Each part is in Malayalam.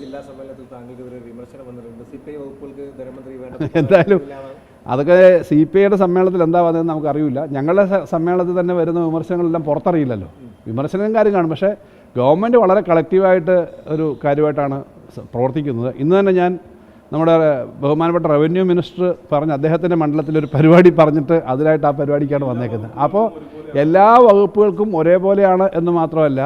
ജില്ലാ സമ്മേളനത്തിൽ വിമർശനം എന്തായാലും അതൊക്കെ സി പി ഐയുടെ സമ്മേളനത്തിൽ എന്താ വന്നതെന്ന് നമുക്കറിയില്ല ഞങ്ങളുടെ സമ്മേളനത്തിൽ തന്നെ വരുന്ന വിമർശനങ്ങളെല്ലാം പുറത്തറിയില്ലല്ലോ. വിമർശനം കാര്യം കാണും. പക്ഷേ ഗവൺമെന്റ് വളരെ കളക്റ്റീവായിട്ട് ഒരു കാര്യമായിട്ടാണ് പ്രവർത്തിക്കുന്നത്. ഇന്ന് തന്നെ ഞാൻ നമ്മുടെ ബഹുമാനപ്പെട്ട റവന്യൂ മിനിസ്റ്റർ പറഞ്ഞ അദ്ദേഹത്തിന്റെ മണ്ഡലത്തിലൊരു പരിപാടി പറഞ്ഞിട്ട് അതിലായിട്ട് ആ പരിപാടിക്കാണ് വന്നേക്കുന്നത്. അപ്പോൾ എല്ലാ വകുപ്പുകൾക്കും ഒരേപോലെയാണ് എന്ന് മാത്രമല്ല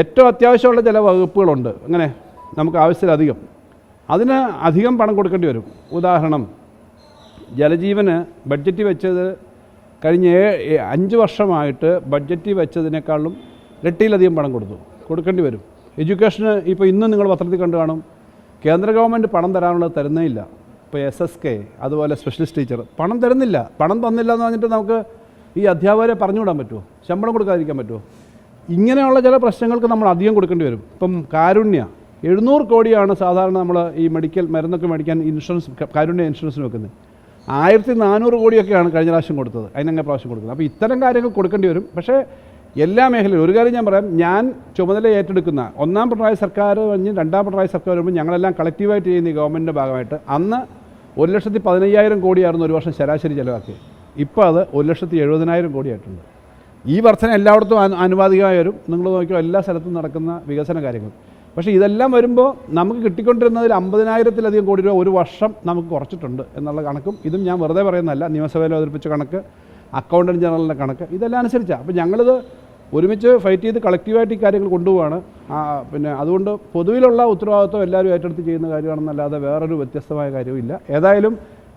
ഏറ്റവും അത്യാവശ്യമുള്ള ചില വകുപ്പുകളുണ്ട്. അങ്ങനെ നമുക്ക് ആവശ്യത്തിലധികം. അതിന് അധികം പണം കൊടുക്കേണ്ടി വരും. ഉദാഹരണം ജലജീവന് ബഡ്ജറ്റ് വെച്ചത് കഴിഞ്ഞ അഞ്ച് വർഷമായിട്ട് ബഡ്ജറ്റ് വെച്ചതിനേക്കാളും ഇരട്ടിയിലധികം പണം കൊടുത്തു. കൊടുക്കേണ്ടി വരും. എഡ്യൂക്കേഷന് ഇപ്പോൾ ഇന്നും നിങ്ങൾ പത്രത്തിൽ കണ്ടു കാണും കേന്ദ്ര ഗവൺമെന്റ് പണം തരാനുള്ളത് തരുന്നേ ഇല്ല. ഇപ്പോൾ എസ് എസ് കെ അതുപോലെ സ്പെഷ്യലിസ്റ്റ് ടീച്ചർ പണം തരുന്നില്ല. പണം തന്നില്ല എന്ന് പറഞ്ഞിട്ട് നമുക്ക് ഈ അധ്യാപകരെ പറഞ്ഞുവിടാൻ പറ്റുമോ ശമ്പളം കൊടുക്കാതിരിക്കാൻ പറ്റുമോ ഇങ്ങനെയുള്ള ചില പ്രശ്നങ്ങൾക്ക് നമ്മൾ അധികം കൊടുക്കേണ്ടി വരും. ഇപ്പം കാരുണ്യ എഴുന്നൂറ് കോടിയാണ് സാധാരണ നമ്മൾ ഈ മെഡിക്കൽ മരുന്നൊക്കെ മേടിക്കാൻ ഇൻഷുറൻസ് കാരുണ്യ ഇൻഷുറൻസിന് വെക്കുന്നത്. ആയിരത്തി നാനൂറ് കോടിയൊക്കെയാണ് കഴിഞ്ഞ പ്രാവശ്യം കൊടുത്തത്. അതിനങ്ങനെ പ്രാവശ്യം കൊടുക്കുന്നത്. അപ്പോൾ ഇത്തരം കാര്യങ്ങൾ കൊടുക്കേണ്ടി വരും. പക്ഷേ എല്ലാ മേഖലയിലും ഒരു കാര്യം ഞാൻ പറയാം. ഞാൻ ചുമതല ഏറ്റെടുക്കുന്ന ഒന്നാം പിണറായി സർക്കാർ കഴിഞ്ഞ് രണ്ടാം പിണറായി സർക്കാർ വരുമ്പോൾ ഞങ്ങളെല്ലാം കളക്റ്റീവായിട്ട് ചെയ്യുന്ന ഗവൺമെന്റിന്റെ ഭാഗമായിട്ട് അന്ന് ഒരു ലക്ഷത്തി പതിനയ്യായിരം കോടിയായിരുന്നു ഒരു വർഷം ശരാശരി ചിലവാക്കിയത്. ഇപ്പോൾ അത് ഒരു ലക്ഷത്തി എഴുപതിനായിരം കോടിയായിട്ടുണ്ട്. ഈ വർധന എല്ലായിടത്തും അനു അനുവാദികമായി വരും. നിങ്ങൾ നോക്കിയോ എല്ലാ സ്ഥലത്തും നടക്കുന്ന വികസന കാര്യങ്ങൾ. പക്ഷേ ഇതെല്ലാം വരുമ്പോൾ നമുക്ക് കിട്ടിക്കൊണ്ടിരുന്നതിൽ അമ്പതിനായിരത്തിലധികം കോടി രൂപ ഒരു വർഷം നമുക്ക് കുറച്ചിട്ടുണ്ട് എന്നുള്ള കണക്കും ഇതും ഞാൻ വെറുതെ പറയുന്നതല്ല. നിയമസഭയിൽ അവതരിപ്പിച്ച കണക്ക് അക്കൗണ്ടന്റ് ജനറലിന്റെ കണക്ക് ഇതെല്ലാം അനുസരിച്ചാണ് അപ്പോൾ ഞങ്ങളിത് ഒരുമിച്ച് ഫൈറ്റ് ചെയ്ത് കളക്റ്റീവായിട്ട് ഈ കാര്യങ്ങൾ കൊണ്ടുപോവാണ്. പിന്നെ അതുകൊണ്ട് പൊതുവിലുള്ള ഉത്തരവാദിത്വം എല്ലാവരും ഏറ്റെടുത്ത് ചെയ്യുന്ന കാര്യമാണെന്നല്ലാതെ വേറൊരു വ്യത്യസ്തമായ കാര്യമില്ല ഏതായാലും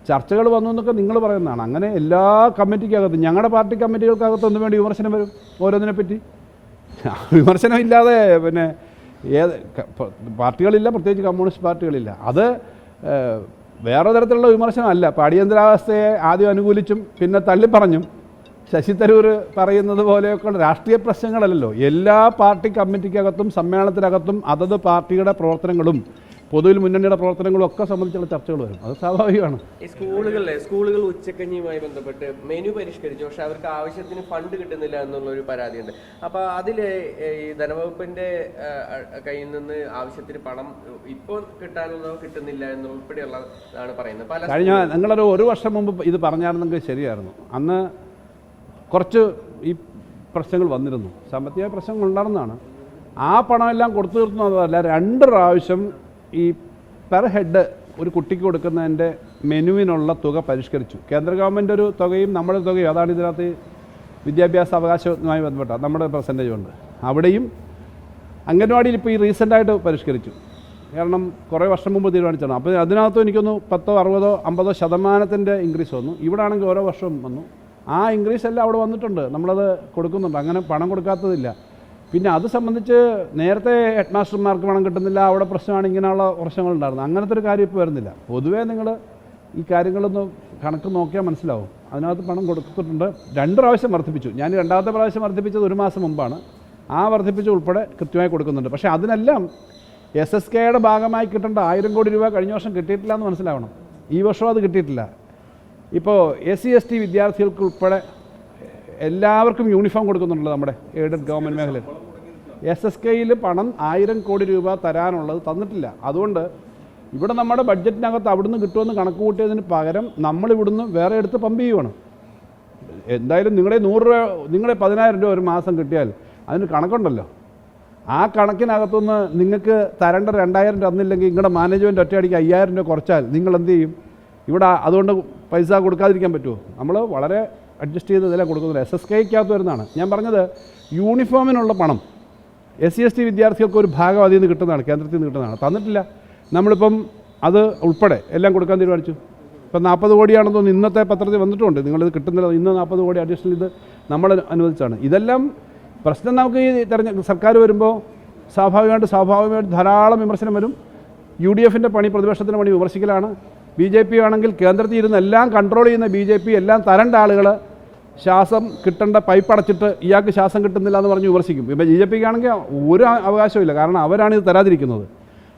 ചർച്ചകൾ വന്നു എന്നൊക്കെ നിങ്ങൾ പറയുന്നതാണ്. അങ്ങനെ എല്ലാ കമ്മിറ്റിക്കകത്തും ഞങ്ങളുടെ പാർട്ടി കമ്മിറ്റികൾക്കകത്ത് ഒന്നും വേണ്ടി വിമർശനം വരും ഓരോന്നിനെ പറ്റി. വിമർശനം ഇല്ലാതെ പിന്നെ ഏത് പാർട്ടികളില്ല പ്രത്യേകിച്ച് കമ്മ്യൂണിസ്റ്റ് പാർട്ടികളില്ല. അത് വേറെ തരത്തിലുള്ള വിമർശനമല്ല ഇപ്പോൾ അടിയന്തരാവസ്ഥയെ ആദ്യം അനുകൂലിച്ചും പിന്നെ തള്ളിപ്പറഞ്ഞും ശശി തരൂർ പറയുന്നത് പോലെയൊക്കെയുള്ള രാഷ്ട്രീയ പ്രശ്നങ്ങളല്ലല്ലോ. എല്ലാ പാർട്ടി കമ്മിറ്റിക്കകത്തും സമ്മേളനത്തിനകത്തും അതത് പാർട്ടിയുടെ പ്രവർത്തനങ്ങളും പൊതുവിൽ മുന്നണിയുടെ പ്രവർത്തനങ്ങളും ഒക്കെ സംബന്ധിച്ചുള്ള ചർച്ചകൾ വരും. അത് സ്വാഭാവികമാണ്. സ്കൂളുകളിലെ സ്കൂളുകൾ ഉച്ചക്കഞ്ഞിയുമായി ബന്ധപ്പെട്ട് മെനു പരിഷ്കരിച്ചു. പക്ഷെ അവർക്ക് ആവശ്യത്തിന് ഫണ്ട് കിട്ടുന്നില്ല എന്നുള്ള ഒരു പരാതിയുണ്ട്. അപ്പൊ അതിൽ ഈ ധനവകുപ്പിന്റെ കയ്യിൽ നിന്ന് ആവശ്യത്തിന് പണം ഇപ്പോൾ കിട്ടാനുള്ളതോ കിട്ടുന്നില്ല എന്നുൾപ്പെടെയുള്ളതാണ് പറയുന്നത്. പല കഴിഞ്ഞ നിങ്ങളൊരു ഒരു വർഷം മുമ്പ് ഇത് പറഞ്ഞായിരുന്നെങ്കിൽ ശരിയായിരുന്നു. അന്ന് കുറച്ച് ഈ പ്രശ്നങ്ങൾ വന്നിരുന്നു. സാമ്പത്തിക പ്രശ്നങ്ങൾ ഉണ്ടായിരുന്നതാണ്. ആ പണമെല്ലാം കൊടുത്തു തീർത്തുന്നതല്ല രണ്ട് പ്രാവശ്യം ഈ പെർ ഹെഡ് ഒരു കുട്ടിക്ക് കൊടുക്കുന്നതിന്റെ മെനുവിനുള്ള തുക പരിഷ്കരിച്ചു. കേന്ദ്ര ഗവൺമെന്റ് ഒരു തുകയും നമ്മുടെ തുകയും അതാണ് ഇതിനകത്ത് വിദ്യാഭ്യാസ അവകാശവുമായി ബന്ധപ്പെട്ട നമ്മുടെ പെർസെന്റേജ് ഉണ്ട് അവിടെയും അംഗൻവാടിയിൽ ഇപ്പോൾ ഈ റീസെന്റായിട്ട് പരിഷ്കരിച്ചു. കാരണം കുറേ വർഷം മുമ്പ് തീരുമാനിച്ചതാണ്. അപ്പോൾ അതിനകത്തും എനിക്കൊന്ന് പത്തോ അറുപതോ അമ്പതോ ശതമാനത്തിന്റെ ഇൻക്രീസ് വന്നു. ഇവിടെ ആണെങ്കിൽ ഓരോ വർഷവും വന്നു. ആ ഇൻക്രീസ് എല്ലാം അവിടെ വന്നിട്ടുണ്ട്. നമ്മളത് കൊടുക്കുന്നുണ്ട്. അങ്ങനെ പണം കൊടുക്കാത്തതില്ല. പിന്നെ അത് സംബന്ധിച്ച് നേരത്തെ ഹെഡ് മാസ്റ്റർമാർക്ക് പണം കിട്ടുന്നില്ല അവിടെ പ്രശ്നമാണ് ഇങ്ങനെയുള്ള പ്രശ്നങ്ങളുണ്ടായിരുന്നു. അങ്ങനത്തെ ഒരു കാര്യം ഇപ്പോൾ വരുന്നില്ല. പൊതുവേ നിങ്ങൾ ഈ കാര്യങ്ങളൊന്ന് കണക്ക് നോക്കിയാൽ മനസ്സിലാവും. അതിനകത്ത് പണം കൊടുത്തിട്ടുണ്ട്. രണ്ട് പ്രാവശ്യം വർദ്ധിപ്പിച്ചു. ഞാൻ രണ്ടാമത്തെ പ്രാവശ്യം വർദ്ധിപ്പിച്ചത് ഒരു മാസം മുമ്പാണ്. ആ വർദ്ധിപ്പിച്ച ഉൾപ്പെടെ കൃത്യമായി കൊടുക്കുന്നുണ്ട്. പക്ഷേ അതിനെല്ലാം എസ് എസ് കെയുടെ ഭാഗമായി കിട്ടേണ്ട ആയിരം കോടി രൂപ കഴിഞ്ഞ വർഷം കിട്ടിയിട്ടില്ല എന്ന് മനസ്സിലാവണം. ഈ വർഷം അത് കിട്ടിയിട്ടില്ല. ഇപ്പോൾ എസ് സി എസ് ടി വിദ്യാർത്ഥികൾക്ക് ഉൾപ്പെടെ എല്ലാവർക്കും യൂണിഫോം കൊടുക്കുന്നുണ്ടല്ലോ നമ്മുടെ എയ്ഡഡ് ഗവൺമെന്റ് മേഖലയിൽ. എസ് എസ് കെയിൽ പണം ആയിരം കോടി രൂപ തരാനുള്ളത് തന്നിട്ടില്ല. അതുകൊണ്ട് ഇവിടെ നമ്മുടെ ബഡ്ജറ്റിനകത്ത് അവിടുന്ന് കിട്ടുമെന്ന് കണക്ക് കൂട്ടിയതിന് പകരം നമ്മൾ ഇവിടുന്ന് വേറെ എടുത്ത് പമ്പ് ചെയ്യുവാണ്. എന്തായാലും നിങ്ങളെ നൂറ് രൂപ നിങ്ങളെ പതിനായിരം രൂപ ഒരു മാസം കിട്ടിയാൽ അതിന് കണക്കുണ്ടല്ലോ. ആ കണക്കിനകത്തുനിന്ന് നിങ്ങൾക്ക് തരേണ്ട രണ്ടായിരം തന്നില്ലെങ്കിൽ നിങ്ങളുടെ മാനേജ്മെന്റ് ഒറ്റയടിക്ക് അയ്യായിരം രൂപ കുറച്ചാൽ നിങ്ങൾ എന്ത് ചെയ്യും? ഇവിടെ അതുകൊണ്ട് പൈസ കൊടുക്കാതിരിക്കാൻ പറ്റുമോ? നമ്മൾ വളരെ അഡ്ജസ്റ്റ് ചെയ്ത് വില കൊടുക്കുന്നില്ല എസ് എസ് കെയ്ക്കകത്ത് വരുന്നതാണ്. ഞാൻ പറഞ്ഞത് യൂണിഫോമിനുള്ള പണം. എസ് സി എസ് ടി വിദ്യാർത്ഥികൾക്ക് ഒരു ഭാഗം അതിൽ നിന്ന് കിട്ടുന്നതാണ് കേന്ദ്രത്തിൽ നിന്ന് കിട്ടുന്നതാണ്. തന്നിട്ടില്ല. നമ്മളിപ്പം അത് ഉൾപ്പെടെ എല്ലാം കൊടുക്കാൻ തീരുമാനിച്ചു. ഇപ്പം നാൽപ്പത് കോടിയാണെന്ന് തോന്നുന്നു ഇന്നത്തെ പത്രത്തിൽ വന്നിട്ടുണ്ട്. നിങ്ങളിത് കിട്ടുന്നില്ല ഇന്ന് നാൽപ്പത് കോടി അഡീഷണൽ ഇത് നമ്മൾ അനുവദിച്ചാണ്. ഇതെല്ലാം പ്രശ്നം നമുക്ക് ഈ തെരഞ്ഞ സർക്കാർ വരുമ്പോൾ സ്വാഭാവികമായിട്ട് സ്വാഭാവികമായിട്ട് ധാരാളം വിമർശനം വരും. യു ഡി എഫിന്റെ പണി പ്രതിപക്ഷത്തിന്റെ പണി വിമർശിക്കലാണ്. ബി ജെ പി ആണെങ്കിൽ കേന്ദ്രത്തിൽ ഇരുന്ന് എല്ലാം കൺട്രോൾ ചെയ്യുന്ന ബി ജെ പി എല്ലാം തരേണ്ട ആളുകൾ ശ്വാസം കിട്ടേണ്ട പൈപ്പ് അടച്ചിട്ട് ഇയാൾക്ക് ശ്വാസം കിട്ടുന്നില്ല എന്ന് പറഞ്ഞ് വിമർശിക്കും. ഇപ്പോൾ ബി ജെ പിക്ക് ആണെങ്കിൽ ഒരു അവകാശമില്ല കാരണം അവരാണ് ഇത് തരാതിരിക്കുന്നത്.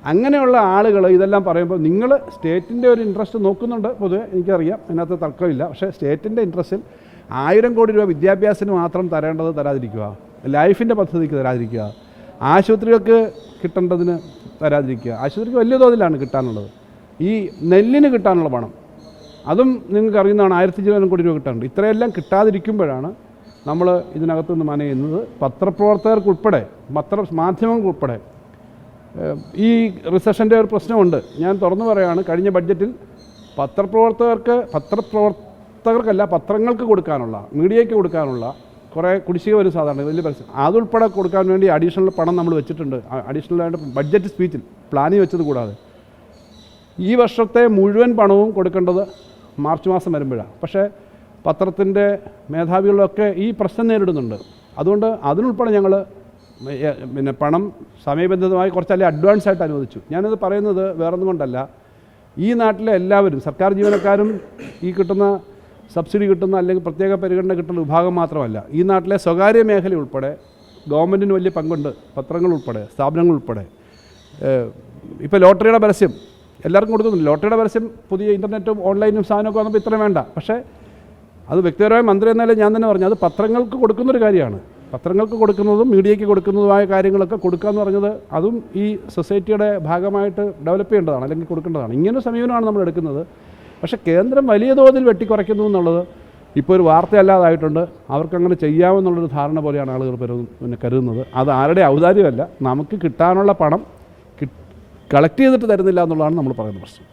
അങ്ങനെയുള്ള ആളുകൾ ഇതെല്ലാം പറയുമ്പോൾ നിങ്ങൾ സ്റ്റേറ്റിന്റെ ഒരു ഇൻട്രസ്റ്റ് നോക്കുന്നുണ്ട്. പൊതുവെ എനിക്കറിയാം. അതിനകത്ത് തർക്കമില്ല. പക്ഷേ സ്റ്റേറ്റിന്റെ ഇൻട്രസ്റ്റിൽ ആയിരം കോടി രൂപ വിദ്യാഭ്യാസത്തിന് മാത്രം തരേണ്ടത് തരാതിരിക്കുക. ലൈഫിന്റെ പദ്ധതിക്ക് തരാതിരിക്കുക. ആശുപത്രികൾക്ക് കിട്ടേണ്ടതിന് തരാതിരിക്കുക. ആശുപത്രിക്ക് വലിയ തോതിലാണ് കിട്ടാനുള്ളത്. ഈ നെല്ലിന് കിട്ടാനുള്ള പണം. അതും നിങ്ങൾക്ക് അറിയുന്നതാണ് ആയിരത്തി ചില്ലാനം കോടി രൂപ കിട്ടാറുണ്ട് ഇത്രയെല്ലാം കിട്ടാതിരിക്കുമ്പോഴാണ് നമ്മൾ ഇതിനകത്തു നിന്ന് മനയുന്നത്. പത്രപ്രവർത്തകർക്കുൾപ്പെടെ പത്ര മാധ്യമങ്ങൾക്കുൾപ്പെടെ ഈ റിസഷന്റെ ഒരു പ്രശ്നമുണ്ട്. ഞാൻ തുറന്നു പറയുകയാണ് കഴിഞ്ഞ ബഡ്ജറ്റിൽ പത്രപ്രവർത്തകർക്ക് പത്രപ്രവർത്തകർക്കല്ല പത്രങ്ങൾക്ക് കൊടുക്കാനുള്ള മീഡിയയ്ക്ക് കൊടുക്കാനുള്ള കുറേ കുടിശ്ശിക വരും സാധാരണ വലിയ പരസ്യം അതുൾപ്പെടെ കൊടുക്കാൻ വേണ്ടി അഡീഷണൽ പണം നമ്മൾ വെച്ചിട്ടുണ്ട്. അഡീഷണലായിട്ട് ബഡ്ജറ്റ് സ്പീച്ചിൽ പ്ലാനിൽ വെച്ചത് കൂടാതെ. ഈ വർഷത്തെ മുഴുവൻ പണവും കൊടുക്കേണ്ടത് മാർച്ച് മാസം വരുമ്പോഴാണ്. പക്ഷേ പത്രത്തിന്റെ മേധാവികളൊക്കെ ഈ പ്രശ്നം നേരിടുന്നുണ്ട്. അതുകൊണ്ട് അതിനുൾപ്പെടെ ഞങ്ങൾ പിന്നെ പണം സമയബന്ധിതമായി കുറച്ചല്ലേ അഡ്വാൻസ് ആയിട്ട് അനുവദിച്ചു. ഞാനത് പറയുന്നത് വേറൊന്നും കൊണ്ടല്ല. ഈ നാട്ടിലെ എല്ലാവരും സർക്കാർ ജീവനക്കാരും ഈ കിട്ടുന്ന സബ്സിഡി കിട്ടുന്ന അല്ലെങ്കിൽ പ്രത്യേക പരിഗണന കിട്ടുന്ന വിഭാഗം മാത്രമല്ല ഈ നാട്ടിലെ സ്വകാര്യ മേഖല ഉൾപ്പെടെ ഗവൺമെന്റിന് വലിയ പങ്കുണ്ട്. പത്രങ്ങൾ ഉൾപ്പെടെ സ്ഥാപനങ്ങൾ ഉൾപ്പെടെ. ഇപ്പോൾ ലോട്ടറിയുടെ പരസ്യം. എല്ലാവർക്കും കൊടുക്കുന്നു ലോട്ടറിയുടെ പരസ്യം പുതിയ ഇന്റർനെറ്റും ഓൺലൈനും സാധനമൊക്കെ വന്നപ്പോൾ ഇത്ര വേണ്ട. പക്ഷേ അത് വ്യക്തിപരമായ മന്ത്രി എന്നാലേ ഞാൻ തന്നെ പറഞ്ഞു അത് പത്രങ്ങൾക്ക് കൊടുക്കുന്നൊരു കാര്യമാണ്. പത്രങ്ങൾക്ക് കൊടുക്കുന്നതും മീഡിയയ്ക്ക് കൊടുക്കുന്നതുമായ കാര്യങ്ങളൊക്കെ കൊടുക്കുക എന്ന് പറഞ്ഞത് അതും ഈ സൊസൈറ്റിയുടെ ഭാഗമായിട്ട് ഡെവലപ്പ് ചെയ്യേണ്ടതാണ് അല്ലെങ്കിൽ കൊടുക്കേണ്ടതാണ്. ഇങ്ങനെ സമീപനമാണ് നമ്മൾ എടുക്കുന്നത്. പക്ഷേ കേന്ദ്രം വലിയ തോതിൽ വെട്ടിക്കുറയ്ക്കുന്നു എന്നുള്ളത് ഇപ്പോൾ ഒരു വാർത്തയല്ലാതായിട്ടുണ്ട്. അവർക്കങ്ങനെ ചെയ്യാമെന്നുള്ളൊരു ധാരണ പോലെയാണ് ആളുകൾ പിന്നെ കരുതുന്നത്. അത് ആരുടെ ഔദാര്യമല്ല. നമുക്ക് കിട്ടാനുള്ള പണം കളക്ട് ചെയ്തിട്ട് തരുന്നില്ല എന്നുള്ളതാണ് നമ്മൾ പറയുന്ന പ്രശ്നം.